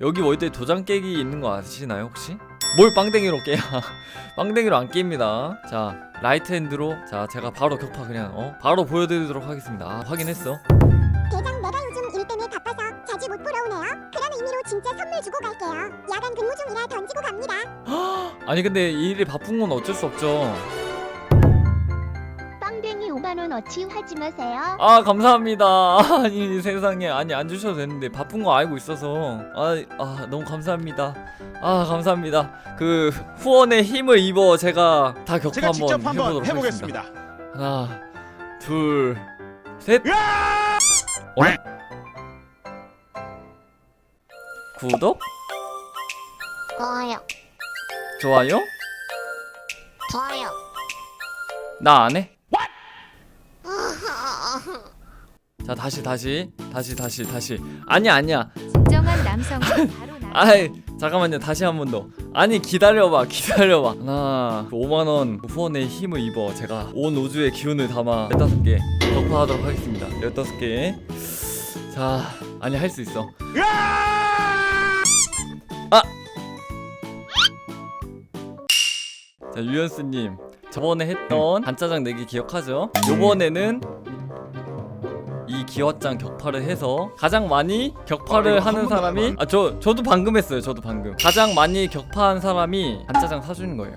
여기 월드에 도장 깨기 있는 거 아시나요 혹시? 뭘 빵댕이로 깨야 빵댕이로 안 깹니다 자 라이트 핸드로 자 제가 바로 격파 그냥 어 바로 보여드리도록 하겠습니다 아, 확인했어 대장 내가 요즘 일 때문에 바빠서 자주 못 보러 오네요. 그런 의미로 진짜 선물 주고 갈게요. 야간 근무 중이라 던지고 갑니다. 아니 근데 이 일이 바쁜 건 어쩔 수 없죠 빵댕이 5만 원어치 하지 마세요. 아 감사합니다 아니 세상에 아니 안 주셔도 되는데 바쁜 거 알고 있어서 아, 아 너무 감사합니다 아 감사합니다 그 후원의 힘을 입어 제가 다 격파 제가 한번 직접 한번 해보도록 해보겠습니다. 하나 둘셋 어? 구독 좋아요. 좋아요 좋아요. 나 안 해? 자 다시 다시 다시 다시 다시. 아니야 아니야. 진정한 남성은 바로 나. 아이 잠깐만요. 다시 한 번 더. 아니 기다려봐 기다려봐. 하나 5만원 후원의 힘을 입어 제가 온 우주의 기운을 담아 15개 격파하도록 하겠습니다. 15개. 자 아니 할 수 있어. 아! 자 유연스님. 저번에 했던 간짜장 내기 기억하죠? 요번에는 이 기왓장 격파를 해서 가장 많이 격파를 아, 이거 한 하는 번도 사람이 안아저 저도 방금 했어요 저도 방금. 가장 많이 격파한 사람이 간짜장 사주는 거예요.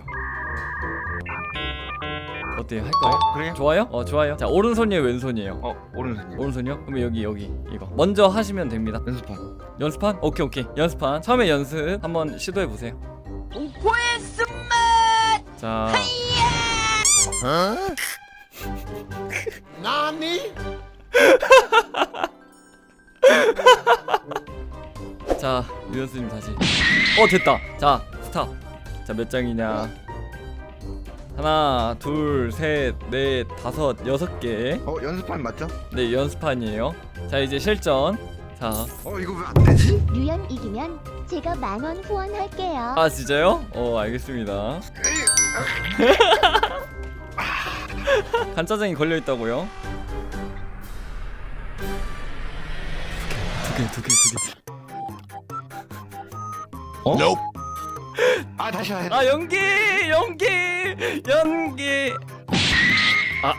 어때요? 할까요? 그래요? 좋아요? 어 좋아요. 자 오른손이에요 왼손이에요? 어 오른손 오른손이요? 그러면 여기 여기 이거. 먼저 하시면 됩니다. 연습판 연습판? 오케이 오케이. 연습판 처음에 연습 한번 시도해 보세요. 자. 나니? 자 유연스님 다시. 어 됐다. 자 스탑 자 몇 장이냐? 하나 둘셋넷 다섯 여섯 개네 어 연습판 맞죠? 연습판이에요. 자 이제 실전. 자아 어 이거 왜 안 되지? 유연 이기면 제가 만 원 후원할게요. 아, 진짜요? 어 알겠습니다. 간짜장이 걸려있다고요? 두개두개 두개 어? 아 다시 해. 아 연기 연기 연기. 아아.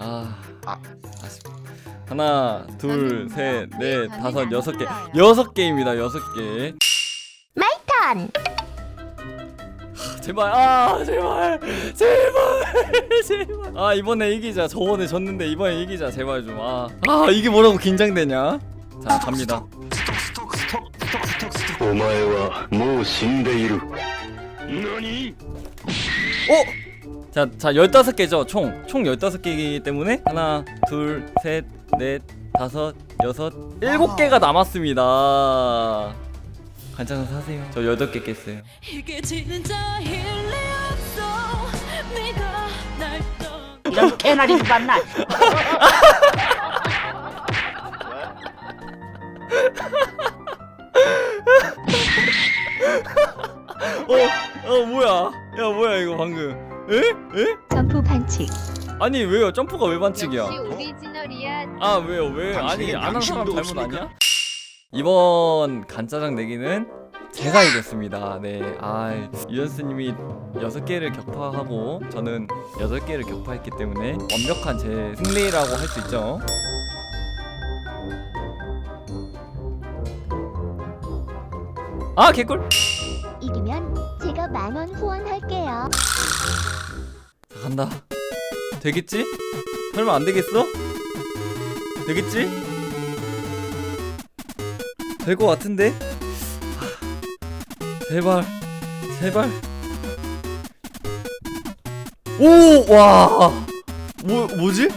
아, 아. 아쉽다. 하나 둘 셋 넷 다섯 여섯 개. 여섯 개입니다 여섯 개. 탄. 제발 아 제발 제발 제발. 아 이번에 이기자. 저번에 졌는데 이번에 이기자. 제발 좀아아 이게 뭐라고 긴장되냐? 자 갑니다 お前はもう死んでいる 너니? 오! 자, 자, 15개죠, 총. 총 15개이기 때문에 하나, 둘, 셋, 넷, 다섯, 여섯, 일곱 개가 남았습니다. 간장은 사세요. 저 8개 깼어요. 이게 진짜 일리 없어 네가 날 떠나 이런 개나리 봤나? 어, 어, 뭐야? 야, 뭐야, 이거 방금. 에? 에? 점프 반칙. 아니, 왜요? 점프가 왜 반칙이야? 역시 오리지널이야. 아, 왜요? 왜? 아니, 당신이 안 한 사람 잘못 없으니까. 아니야? 이번 간짜장 내기는 제가 이겼습니다. 네, 아 유연스님이 여섯 개를 격파하고 저는 여덟 개를 격파했기 때문에 완벽한 제 승리라고 할 수 있죠. 아 개꿀! 이기면 제가 만 원 후원할게요. 자, 간다. 되겠지? 설마 안 되겠어? 되겠지? 될 것 같은데? 하, 제발, 제발. 오, 와, 뭐 뭐지?